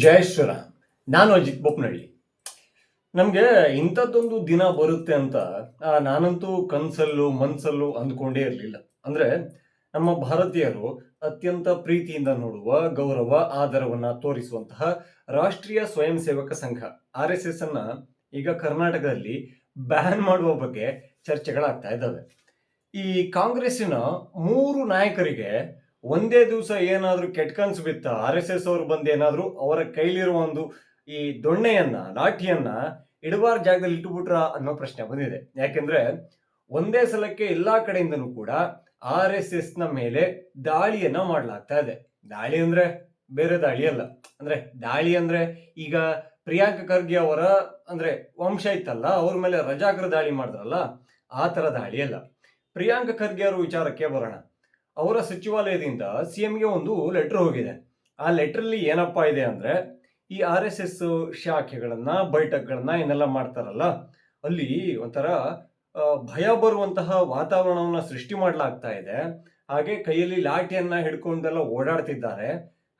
ಜೈ ಶ್ರೀರಾಮ್. ನಾನು ಅಜಿತ್ ಬೊಪ್ಪನಹಳ್ಳಿ ನಮಗೆ ಇಂಥದ್ದೊಂದು ದಿನ ಬರುತ್ತೆ ಅಂತ ನಾನಂತೂ ಕನಸಲ್ಲೂ ಮನ್ಸಲ್ಲು ಅಂದ್ಕೊಂಡೇ ಇರಲಿಲ್ಲ. ಅಂದರೆ ನಮ್ಮ ಭಾರತೀಯರು ಅತ್ಯಂತ ಪ್ರೀತಿಯಿಂದ ನೋಡುವ, ಗೌರವ, ಆದರವನ್ನ ತೋರಿಸುವಂತಹ ರಾಷ್ಟ್ರೀಯ ಸ್ವಯಂ ಸೇವಕ ಸಂಘ, ಆರ್ ಎಸ್ ಎಸ್ ಅನ್ನ ಈಗ ಕರ್ನಾಟಕದಲ್ಲಿ ಬ್ಯಾನ್ ಮಾಡುವ ಬಗ್ಗೆ ಚರ್ಚೆಗಳಾಗ್ತಾ ಇದ್ದಾವೆ. ಈ ಕಾಂಗ್ರೆಸ್ಸಿನ ಮೂರು ನಾಯಕರಿಗೆ ಒಂದೇ ದಿವಸ ಏನಾದ್ರೂ ಕೆಟ್ಟ ಕನ್ಸು ಬಿತ್ತ ಆರ್ ಎಸ್ ಎಸ್ ಅವರು ಬಂದು ಏನಾದರೂ ಅವರ ಕೈಲಿರುವ ಒಂದು ಈ ದೊಣ್ಣೆಯನ್ನ ಲಾಠಿಯನ್ನ ಇಡಬಾರ ಜಾಗದಲ್ಲಿ ಇಟ್ಟುಬಿಟ್ರ ಅನ್ನೋ ಪ್ರಶ್ನೆ ಬಂದಿದೆ. ಯಾಕೆಂದ್ರೆ ಒಂದೇ ಸಲಕ್ಕೆ ಎಲ್ಲಾ ಕಡೆಯಿಂದನೂ ಕೂಡ ಆರ್ ಎಸ್ ಎಸ್ನ ಮೇಲೆ ದಾಳಿಯನ್ನ ಮಾಡಲಾಗ್ತಾ ಇದೆ. ದಾಳಿ ಅಂದ್ರೆ ಬೇರೆ ದಾಳಿ ಅಲ್ಲ. ಅಂದ್ರೆ ದಾಳಿ ಅಂದ್ರೆ ಈಗ ಪ್ರಿಯಾಂಕ ಖರ್ಗೆ ಅವರ ಅಂದ್ರೆ ವಂಶ ಇತ್ತಲ್ಲ, ಅವ್ರ ಮೇಲೆ ರಜಾಕರ ದಾಳಿ ಮಾಡಿದ್ರಲ್ಲ, ಆ ತರ ದಾಳಿ ಅಲ್ಲ. ಪ್ರಿಯಾಂಕ ಖರ್ಗೆ ಅವರು ವಿಚಾರಕ್ಕೆ ಬರೋಣ. ಅವರ ಸಚಿವಾಲಯದಿಂದ ಸಿಎಂಗೆ ಒಂದು ಲೆಟರ್ ಹೋಗಿದೆ. ಆ ಲೆಟ್ರಲ್ಲಿ ಏನಪ್ಪಾ ಇದೆ ಅಂದ್ರೆ, ಈ ಆರ್ ಎಸ್ ಎಸ್ ಶಾಖೆಗಳನ್ನ, ಬೈಠಕ್ಗಳನ್ನು ಏನೆಲ್ಲ ಮಾಡ್ತಾರಲ್ಲ, ಅಲ್ಲಿ ಒಂಥರ ಭಯ ಬರುವಂತಹ ವಾತಾವರಣವನ್ನ ಸೃಷ್ಟಿ ಮಾಡಲಾಗ್ತಾ ಇದೆ. ಹಾಗೆ ಕೈಯಲ್ಲಿ ಲಾಠಿಯನ್ನು ಹಿಡ್ಕೊಂಡೆಲ್ಲ ಓಡಾಡ್ತಿದ್ದಾರೆ.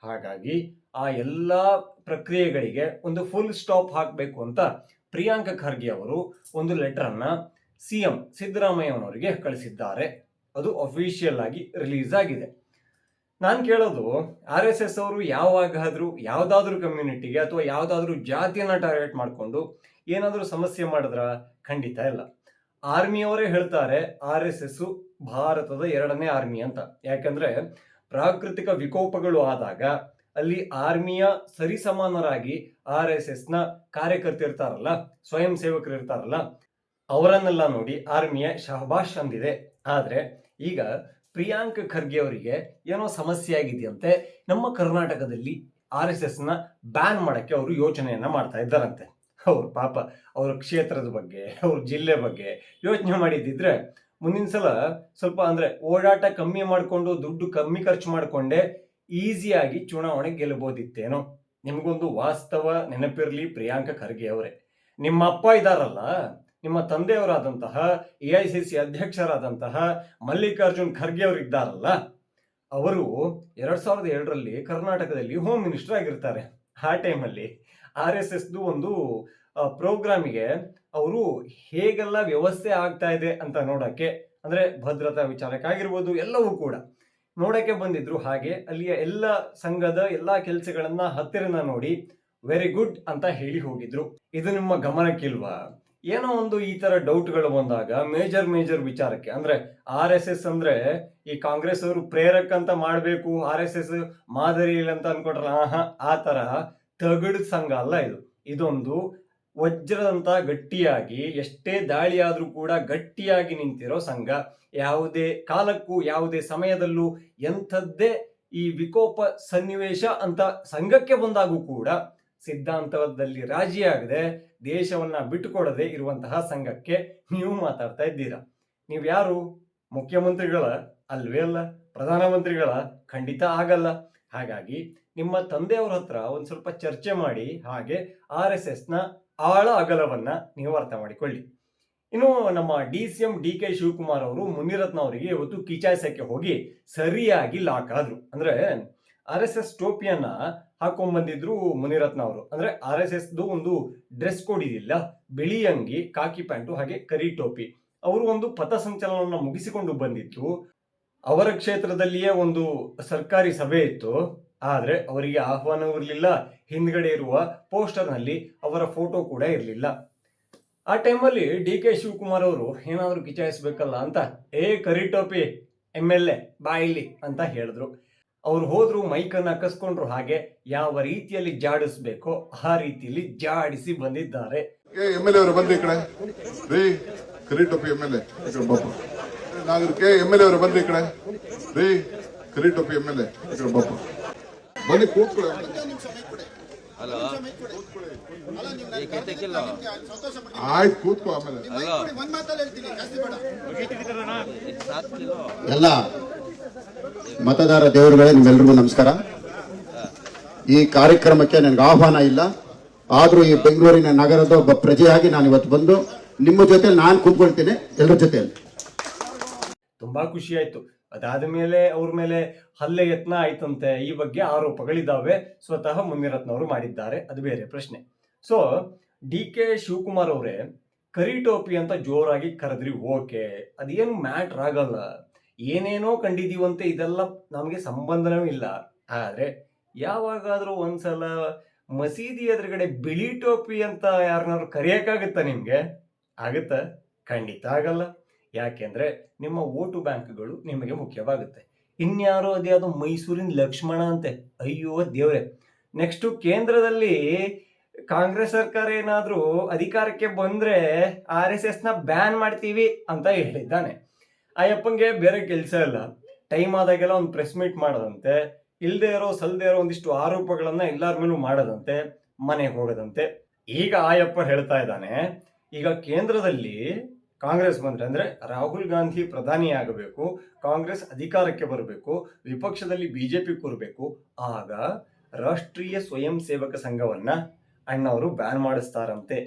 ಹಾಗಾಗಿ ಆ ಎಲ್ಲ ಪ್ರಕ್ರಿಯೆಗಳಿಗೆ ಒಂದು ಫುಲ್ ಸ್ಟಾಪ್ ಹಾಕಬೇಕು ಅಂತ ಪ್ರಿಯಾಂಕ ಖರ್ಗೆ ಅವರು ಒಂದು ಲೆಟರ್ ಅನ್ನ ಸಿಎಂ ಸಿದ್ದರಾಮಯ್ಯನವರಿಗೆ ಕಳಿಸಿದ್ದಾರೆ. ಅದು ಅಫಿಷಿಯಲ್ ಆಗಿ ರಿಲೀಸ್ ಆಗಿದೆ. ನಾನು ಕೇಳೋದು ಆರ್ ಎಸ್ ಎಸ್ ಅವರು ಯಾವಾಗಾದರೂ, ಯಾವ್ದಾದ್ರೂ ಕಮ್ಯುನಿಟಿಗೆ ಅಥವಾ ಯಾವ್ದಾದ್ರೂ ಜಾತಿಯನ್ನ ಟಾರ್ಗೆಟ್ ಮಾಡಿಕೊಂಡು ಏನಾದರೂ ಸಮಸ್ಯೆ ಮಾಡಿದ್ರ ಖಂಡಿತ ಇಲ್ಲ. ಆರ್ಮಿಯವರೇ ಹೇಳ್ತಾರೆ ಆರ್ ಎಸ್ ಎಸ್ ಭಾರತದ ಎರಡನೇ ಆರ್ಮಿ ಅಂತ. ಯಾಕಂದ್ರೆ ಪ್ರಾಕೃತಿಕ ವಿಕೋಪಗಳು ಆದಾಗ ಅಲ್ಲಿ ಆರ್ಮಿಯ ಸರಿಸಮಾನರಾಗಿ ಆರ್ ಎಸ್ ಎಸ್ನ ಕಾರ್ಯಕರ್ತರು ಇರ್ತಾರಲ್ಲ, ಸ್ವಯಂ ಸೇವಕರು ಇರ್ತಾರಲ್ಲ, ಅವರನ್ನೆಲ್ಲ ನೋಡಿ ಆರ್ಮಿಯ ಶಹಬಾಷ್ ಅಂದಿದೆ. ಆದ್ರೆ ಈಗ ಪ್ರಿಯಾಂಕ್ ಖರ್ಗೆ ಅವರಿಗೆ ಏನೋ ಸಮಸ್ಯೆ ಆಗಿದೆಯಂತೆ, ನಮ್ಮ ಕರ್ನಾಟಕದಲ್ಲಿ ಆರ್ ಎಸ್ ಎಸ್ನ ಬ್ಯಾನ್ ಮಾಡಕ್ಕೆ ಅವರು ಯೋಚನೆಯನ್ನು ಮಾಡ್ತಾ ಇದ್ದಾರಂತೆ. ಅವ್ರ ಪಾಪ ಅವ್ರ ಕ್ಷೇತ್ರದ ಬಗ್ಗೆ, ಅವ್ರ ಜಿಲ್ಲೆ ಬಗ್ಗೆ ಯೋಚನೆ ಮಾಡಿದ್ದಿದ್ರೆ ಮುಂದಿನ ಸಲ ಸ್ವಲ್ಪ ಅಂದ್ರೆ ಓಡಾಟ ಕಮ್ಮಿ ಮಾಡಿಕೊಂಡು, ದುಡ್ಡು ಕಮ್ಮಿ ಖರ್ಚು ಮಾಡಿಕೊಂಡೆ ಈಸಿಯಾಗಿ ಚುನಾವಣೆ ಗೆಲ್ಲಬಹುದಿತ್ತೇನೋ ನಿಮಗೊಂದು ವಾಸ್ತವ ನೆನಪಿರಲಿ ಪ್ರಿಯಾಂಕ ಖರ್ಗೆ ಅವರೇ. ನಿಮ್ಮ ಅಪ್ಪ ಇದಾರಲ್ಲ ನಿಮ್ಮ ತಂದೆಯವರಾದಂತಹ ಎ ಐ ಸಿ ಸಿ ಅಧ್ಯಕ್ಷರಾದಂತಹ ಮಲ್ಲಿಕಾರ್ಜುನ್ ಖರ್ಗೆ ಅವರು ಇದ್ದಾರಲ್ಲ, ಅವರು ಎರಡ್ ಸಾವಿರದ ಎರಡರಲ್ಲಿ ಕರ್ನಾಟಕದಲ್ಲಿ ಹೋಮ್ ಮಿನಿಸ್ಟರ್ ಆಗಿರ್ತಾರೆ. ಆ ಟೈಮಲ್ಲಿ ಆರ್ ಎಸ್ ಎಸ್ದು ಒಂದು ಪ್ರೋಗ್ರಾಮಿಗೆ ಅವರು ಹೇಗೆಲ್ಲ ವ್ಯವಸ್ಥೆ ಆಗ್ತಾ ಇದೆ ಅಂತ ನೋಡಕ್ಕೆ, ಅಂದ್ರೆ ಭದ್ರತಾ ವಿಚಾರಕ್ಕಾಗಿರ್ಬೋದು ಎಲ್ಲವೂ ಕೂಡ ನೋಡಕ್ಕೆ ಬಂದಿದ್ರು. ಹಾಗೆ ಅಲ್ಲಿಯ ಎಲ್ಲ ಸಂಘದ ಎಲ್ಲ ಕೆಲಸಗಳನ್ನು ಹತ್ತಿರನ ನೋಡಿ ವೆರಿ ಗುಡ್ ಅಂತ ಹೇಳಿ ಹೋಗಿದ್ರು. ಇದು ನಿಮ್ಮ ಗಮನಕ್ಕಿಲ್ವಾ? ಏನೋ ಒಂದು ಈ ತರ ಡೌಟ್ಗಳು ಬಂದಾಗ ಮೇಜರ್ ಮೇಜರ್ ವಿಚಾರಕ್ಕೆ, ಅಂದ್ರೆ ಆರ್ ಎಸ್ ಎಸ್ ಅಂದ್ರೆ ಈ ಕಾಂಗ್ರೆಸ್ ಅವರು ಪ್ರೇರಕ ಅಂತ ಮಾಡಬೇಕು, ಆರ್ ಎಸ್ ಎಸ್ ಮಾದರಿ ಇಲ್ಲ ಅಂತ ಅನ್ಕೊಂಡ್ರಲ್ಲ ಆ ತರ ತಗಡು ಸಂಘ ಅಲ್ಲ ಇದು. ಇದೊಂದು ವಜ್ರದಂತ ಗಟ್ಟಿಯಾಗಿ, ಎಷ್ಟೇ ದಾಳಿ ಆದ್ರೂ ಕೂಡ ಗಟ್ಟಿಯಾಗಿ ನಿಂತಿರೋ ಸಂಘ. ಯಾವುದೇ ಕಾಲಕ್ಕೂ, ಯಾವುದೇ ಸಮಯದಲ್ಲೂ ಎಂಥದ್ದೇ ಈ ವಿಕೋಪ ಸನ್ನಿವೇಶ ಅಂತ ಸಂಘಕ್ಕೆ ಬಂದಾಗೂ ಕೂಡ ಸಿದ್ಧಾಂತದಲ್ಲಿ ರಾಜಿಯಾಗದೆ ದೇಶವನ್ನ ಬಿಟ್ಟುಕೊಡದೆ ಇರುವಂತಹ ಸಂಘಕ್ಕೆ ನೀವು ಮಾತಾಡ್ತಾ ಇದ್ದೀರಾ? ನೀವು ಯಾರು? ಮುಖ್ಯಮಂತ್ರಿಗಳ ಅಲ್ವೇ ಅಲ್ಲ, ಪ್ರಧಾನಮಂತ್ರಿಗಳ ಖಂಡಿತ ಆಗಲ್ಲ. ಹಾಗಾಗಿ ನಿಮ್ಮ ತಂದೆಯವ್ರ ಹತ್ರ ಒಂದ್ ಸ್ವಲ್ಪ ಚರ್ಚೆ ಮಾಡಿ, ಹಾಗೆ ಆರ್ ಎಸ್ ಎಸ್ನ ಆಳ ಅಗಲವನ್ನ ನೀವು ಅರ್ಥ ಮಾಡಿಕೊಳ್ಳಿ. ಇನ್ನು ನಮ್ಮ D C M D K Shivakumar ಅವರು ಮುನಿರತ್ನ ಅವರಿಗೆ ಇವತ್ತು ಕಿಚಾಯಿಸಕ್ಕೆ ಹೋಗಿ ಸರಿಯಾಗಿ ಲಾಕ್ ಆದ್ರು. ಅಂದ್ರೆ ಆರ್ ಎಸ್ ಎಸ್ ಟೋಪಿಯನ್ನ ಹಾಕೊಂಡ್ ಬಂದಿದ್ರು ಮುನಿರತ್ನ ಅವರು ಅಂದ್ರೆ ಆರ್ ಎಸ್ ಎಸ್ ಒಂದು ಡ್ರೆಸ್ ಕೋಡ್ ಇದಿಲ್ಲ. ಬಿಳಿ ಅಂಗಿ ಕಾಕಿ ಪ್ಯಾಂಟು, ಹಾಗೆ ಕರಿ ಟೋಪಿ. ಅವರು ಒಂದು ಪಥಸಂಚಲನವನ್ನು ಮುಗಿಸಿಕೊಂಡು ಬಂದಿತ್ತು ಅವರ ಕ್ಷೇತ್ರದಲ್ಲಿಯೇ ಒಂದು ಸರ್ಕಾರಿ ಸಭೆ ಇತ್ತು. ಆದ್ರೆ ಅವರಿಗೆ ಆಹ್ವಾನವೂ ಇರಲಿಲ್ಲ. ಹಿಂದ್ಗಡೆ ಇರುವ ಪೋಸ್ಟರ್ನಲ್ಲಿ ಅವರ ಫೋಟೋ ಕೂಡ ಇರಲಿಲ್ಲ. ಆ ಟೈಮಲ್ಲಿ ಡಿ ಕೆ ಶಿವಕುಮಾರ್ ಅವರು, ಏನಾದರೂ ಕಿಚಾಯಿಸ್ಬೇಕಲ್ಲ ಅಂತ, ಏ ಕರಿ ಟೋಪಿ, ಎಂ ಎಲ್ ಎ, ಬಾ ಇಲ್ಲಿ ಅಂತ ಹೇಳಿದ್ರು. ಅವ್ರು ಹೋದ್ರು ಮೈಕನ್ನ ಕಸ್ಕೊಂಡ್ರು ಹಾಗೆ ಯಾವ ರೀತಿಯಲ್ಲಿ ಜಾಡಿಸ್ಬೇಕೋ ಆ ರೀತಿಯಲ್ಲಿ ಜಾಡಿಸಿ ಬಂದಿದ್ದಾರೆ. ಏ ಎಂ ಎಲ್ ಎ ಅವರು ಬಂದ್ರಿ ಈ ಕಡೆ. ರೀ ಕರಿ ಟೊಪ್ಪಿ ಎಂ ಎಲ್ ಎ. ನಾಗರಿಕೆ ಎಂ ಎಲ್ ಎ ಅವರು ಬಂದ್ರಿ ಈ ಕಡೆ. ರೀ ಕರಿ ಟೊಪ್ಪಿ ಎಂ ಎಲ್ ಎ. ಬಾಪ. ಬನ್ನಿ ಕೂತ್ಕೊಳ್ಳಿ. ಆಯ್ತು ಕೂತ್ಕೋ ಆಮೇಲೆ. ಎಲ್ಲ ಮತದಾರ ದೇವರುಗಳೇ, ನಿಮ್ಮೆಲ್ರಿಗೂ ನಮಸ್ಕಾರ. ಈ ಕಾರ್ಯಕ್ರಮಕ್ಕೆ ನನಗೆ ಆಹ್ವಾನ ಇಲ್ಲ. ಆದ್ರೂ ಈ ಬೆಂಗಳೂರಿನ ನಗರದ ಒಬ್ಬ ಪ್ರಜೆಯಾಗಿ ನಾನು ಇವತ್ತು ಬಂದು, ನಿಮ್ಮ ಜೊತೆ ನಾನು ಕೂತ್ಕೊಳ್ತೀನಿ ಎಲ್ಲರ ಜೊತೆಯಲ್ಲಿ ತುಂಬಾ ಖುಷಿ ಆಯ್ತು. ಅದಾದ ಮೇಲೆ, ಅವ್ರ ಮೇಲೆ ಹಲ್ಲೆ ಯತ್ನ ಆಯ್ತಂತೆ. ಈ ಬಗ್ಗೆ ಆರೋಪಗಳಿದ್ದಾವೆ ಸ್ವತಃ ಮುನಿರತ್ನವರು ಮಾಡಿದ್ದಾರೆ. ಅದು ಬೇರೆ ಪ್ರಶ್ನೆ. ಸೊ ಡಿ ಕೆ ಶಿವಕುಮಾರ್ ಅವರೇ ಕರಿಟೋಪಿ ಅಂತ ಜೋರಾಗಿ ಕರೆದ್ರಿ ಓಕೆ. ಅದೇನು ಮ್ಯಾಟ್ರ್ ಆಗಲ್ಲ. ಏನೇನೋ ಕಂಡಿದೀವಂತೆ ಇದೆಲ್ಲ ನಮಗೆ ಸಂಬಂಧನೂ ಇಲ್ಲ. ಆದರೆ ಯಾವಾಗಾದ್ರೂ ಒಂದ್ಸಲ ಮಸೀದಿ ಎದುರುಗಡೆ ಬಿಳಿ ಟೋಪಿ ಅಂತ ಯಾರನ್ನಾದ್ರು ಕರೆಯೋಕ್ಕಾಗುತ್ತಾ ನಿಮಗೆ? ಆಗುತ್ತಾ? ಖಂಡಿತ ಆಗಲ್ಲ. ಯಾಕೆಂದ್ರೆ ನಿಮ್ಮ ಓಟು ಬ್ಯಾಂಕ್ಗಳು ನಿಮಗೆ ಮುಖ್ಯವಾಗುತ್ತೆ. ಇನ್ಯಾರೋ ಅದು ಮೈಸೂರಿನ ಲಕ್ಷ್ಮಣ ಅಂತೆ. ಅಯ್ಯೋ ದೇವ್ರೆ. ನೆಕ್ಸ್ಟ್ ಕೇಂದ್ರದಲ್ಲಿ ಕಾಂಗ್ರೆಸ್ ಸರ್ಕಾರ ಏನಾದರೂ ಅಧಿಕಾರಕ್ಕೆ ಬಂದ್ರೆ ಆರ್ ಎಸ್ ಎಸ್ನ ಬ್ಯಾನ್ ಮಾಡ್ತೀವಿ ಅಂತ ಹೇಳಿದ್ದಾನೆ. ಅಯ್ಯಪ್ಪಂಗೆ ಬೇರೆ ಕೆಲಸ ಇಲ್ಲ. ಟೈಮ್ ಆದಾಗೆಲ್ಲ ಒಂದು ಪ್ರೆಸ್ ಮೀಟ್ ಮಾಡದಂತೆ ಇಲ್ಲದೆ ಇರೋ, ಸಲ್ದೇ ಇರೋ ಒಂದಿಷ್ಟು ಆರೋಪಗಳನ್ನ ಎಲ್ಲಾರ ಮೇಲೂ ಮಾಡದಂತೆ, ಮನೆಗೆ ಹೋಗದಂತೆ. ಈಗ ಆಯಪ್ಪ ಹೇಳ್ತಾ ಇದ್ದಾನೆ, ಈಗ ಕೇಂದ್ರದಲ್ಲಿ ಕಾಂಗ್ರೆಸ್ ಬಂದ್ರೆ ಅಂದ್ರೆ ರಾಹುಲ್ ಗಾಂಧಿ ಪ್ರಧಾನಿ ಆಗಬೇಕು, ಕಾಂಗ್ರೆಸ್ ಅಧಿಕಾರಕ್ಕೆ ಬರಬೇಕು, ವಿಪಕ್ಷದಲ್ಲಿ ಬಿಜೆಪಿ ಕೂರಬೇಕು, ಆಗ ರಾಷ್ಟ್ರೀಯ ಸ್ವಯಂ ಸೇವಕ ಸಂಘವನ್ನ ಅಣ್ಣವರು ಬ್ಯಾನ್ ಮಾಡಿಸ್ತಾರಂತೆ.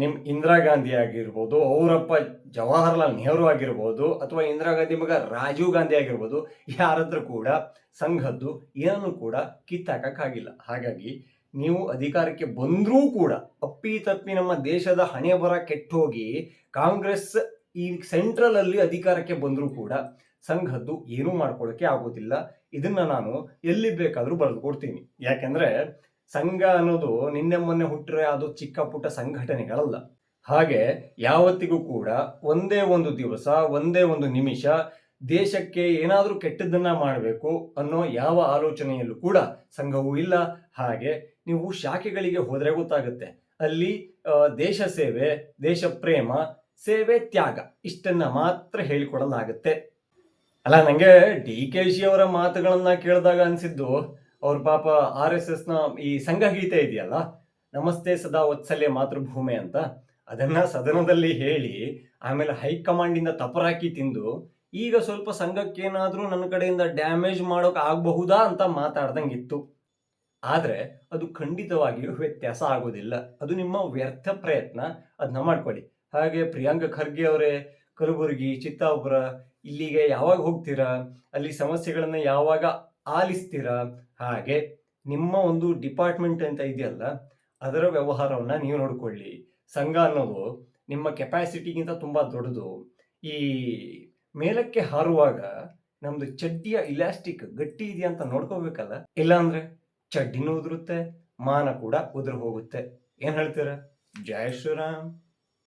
ನಿಮ್ ಇಂದಿರಾ ಗಾಂಧಿ ಆಗಿರ್ಬೋದು, ಅವರಪ್ಪ ಜವಾಹರ್ಲಾಲ್ ನೆಹರು ಆಗಿರ್ಬೋದು, ಅಥವಾ ಇಂದಿರಾ ಗಾಂಧಿ ಮಗ ರಾಜೀವ್ ಗಾಂಧಿ ಆಗಿರ್ಬೋದು ಯಾರತ್ರ ಕೂಡ ಸಂಘದ್ದು ಏನನ್ನು ಕೂಡ ಕಿತ್ತಾಕಕ್ಕಾಗಿಲ್ಲ ಹಾಗಾಗಿ ನೀವು ಅಧಿಕಾರಕ್ಕೆ ಬಂದರೂ ಕೂಡ ಅಪ್ಪಿ ತಪ್ಪಿ ನಮ್ಮ ದೇಶದ ಹಣೆ ಬರ ಕೆಟ್ಟೋಗಿ ಕಾಂಗ್ರೆಸ್ ಈ ಸೆಂಟ್ರಲ್ ಅಲ್ಲಿ ಅಧಿಕಾರಕ್ಕೆ ಬಂದರೂ ಕೂಡ ಸಂಘದ್ದು ಏನೂ ಮಾಡ್ಕೊಳ್ಳೋಕೆ ಆಗೋದಿಲ್ಲ. ಇದನ್ನ ನಾನು ಎಲ್ಲಿ ಬೇಕಾದರೂ ಬರೆದು ಕೊಡ್ತೀನಿ ಯಾಕೆಂದ್ರೆ ಸಂಘ ಅನ್ನೋದು ನಿನ್ನೆ ಮೊನ್ನೆ ಹುಟ್ಟರೆ ಅದು ಚಿಕ್ಕ ಪುಟ್ಟ ಸಂಘಟನೆಗಳಲ್ಲ. ಹಾಗೆ ಯಾವತ್ತಿಗೂ ಕೂಡ ಒಂದೇ ಒಂದು ದಿವಸ, ಒಂದೇ ಒಂದು ನಿಮಿಷ ದೇಶಕ್ಕೆ ಏನಾದರೂ ಕೆಟ್ಟದ್ದನ್ನ ಮಾಡಬೇಕು ಅನ್ನೋ ಯಾವ ಆಲೋಚನೆಯಲ್ಲೂ ಕೂಡ ಸಂಘವೂ ಇಲ್ಲ. ಹಾಗೆ ನೀವು ಶಾಖೆಗಳಿಗೆ ಹೋದರೆ ಗೊತ್ತಾಗುತ್ತೆ. ಅಲ್ಲಿ ದೇಶ ಸೇವೆ, ದೇಶ ಪ್ರೇಮ, ಸೇವೆ ತ್ಯಾಗ ಇಷ್ಟನ್ನ ಮಾತ್ರ ಹೇಳಿಕೊಡಲಾಗುತ್ತೆ. ಅಲ್ಲ ನನಗೆ ಡಿ ಕೆ ಶಿ ಅವರ ಮಾತುಗಳನ್ನ ಕೇಳಿದಾಗ ಅನ್ಸಿದ್ದು ಅವ್ರ ಪಾಪ ಆರ್ ಎಸ್ ಎಸ್ನ ಈ ಸಂಘ ಗೀತೆ ಇದೆಯಲ್ಲ, ನಮಸ್ತೆ ಸದಾ ವತ್ಸಲ್ಯ ಮಾತೃಭೂಮಿ ಅಂತ, ಅದನ್ನ ಸದನದಲ್ಲಿ ಹೇಳಿ, ಆಮೇಲೆ ಹೈಕಮಾಂಡಿಂದ ತಪರಾಕಿ ತಿಂದು, ಈಗ ಸ್ವಲ್ಪ ಸಂಘಕ್ಕೇನಾದರೂ ನನ್ನ ಕಡೆಯಿಂದ ಡ್ಯಾಮೇಜ್ ಮಾಡೋಕೆ ಆಗಬಹುದಾ ಅಂತ ಮಾತಾಡ್ದಂಗಿತ್ತು. ಆದ್ರೆ ಅದು ಖಂಡಿತವಾಗಿಯೂ ವ್ಯತ್ಯಾಸ ಆಗೋದಿಲ್ಲ. ಅದು ನಿಮ್ಮ ವ್ಯರ್ಥ ಪ್ರಯತ್ನ. ಅದನ್ನ ಮಾಡ್ಕೊಳ್ಳಿ. ಹಾಗೆ ಪ್ರಿಯಾಂಕ ಖರ್ಗೆ ಅವರೇ, ಕಲಬುರಗಿ, ಚಿತ್ತಾಪುರ, ಇಲ್ಲಿಗೆ ಯಾವಾಗ ಹೋಗ್ತೀರಾ? ಅಲ್ಲಿ ಸಮಸ್ಯೆಗಳನ್ನು ಯಾವಾಗ ಆಲಿಸ್ತೀರಾ? ಹಾಗೆ ನಿಮ್ಮ ಒಂದು ಡಿಪಾರ್ಟ್ಮೆಂಟ್ ಅಂತ ಇದೆಯಲ್ಲ, ಅದರ ವ್ಯವಹಾರವನ್ನ ನೀವು ನೋಡ್ಕೊಳ್ಳಿ. ಸಂಘ ಅನ್ನೋದು ನಿಮ್ಮ ಕೆಪಾಸಿಟಿಗಿಂತ ತುಂಬಾ ದೊಡ್ಡದು. ಈ ಮೇಲಕ್ಕೆ ಹಾರುವಾಗ ನಮ್ದು ಚಡ್ಡಿಯ ಇಲಾಸ್ಟಿಕ್ ಗಟ್ಟಿ ಇದೆಯಾ ಅಂತ ನೋಡ್ಕೋಬೇಕಲ್ಲ? ಇಲ್ಲಾಂದ್ರೆ ಚಡ್ಡಿನೂ ಉದುರುತ್ತೆ, ಮಾನ ಕೂಡ ಉದುರು ಹೋಗುತ್ತೆ. ಏನು ಹೇಳ್ತೀರಾ? ಜಯ ಶ್ರೀರಾಮ್.